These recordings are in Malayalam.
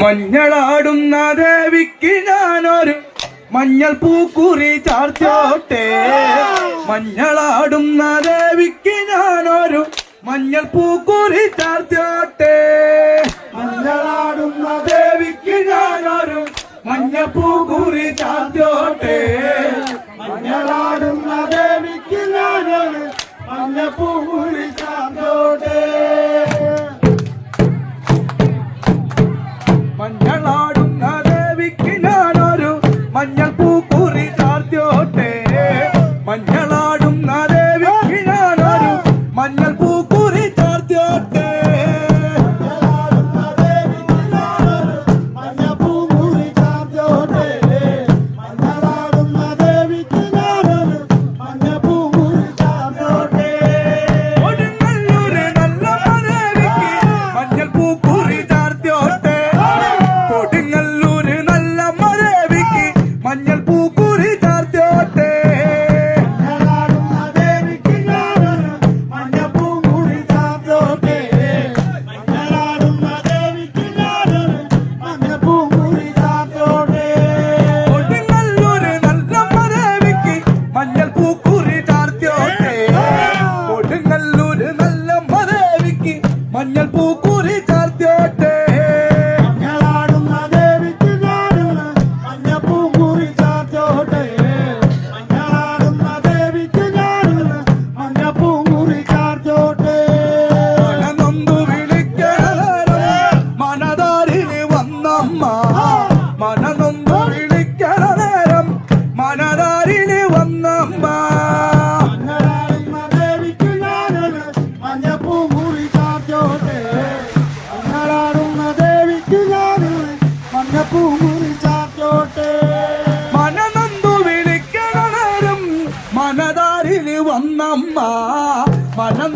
മഞ്ഞളാടുന്ന ദേവിക്ക് ഞാനൊരു മഞ്ഞൾ പൂക്കുറി ചാർത്തോട്ടെ മഞ്ഞളാടുന്ന ദേവിക്ക് ഞാനൊരു മഞ്ഞൾ പൂക്കുറി ചാർത്തോട്ടെ മഞ്ഞളാടുന്ന ദേവിക്ക് ഞാനൊരു മഞ്ഞൾ പൂക്കു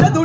நல்லது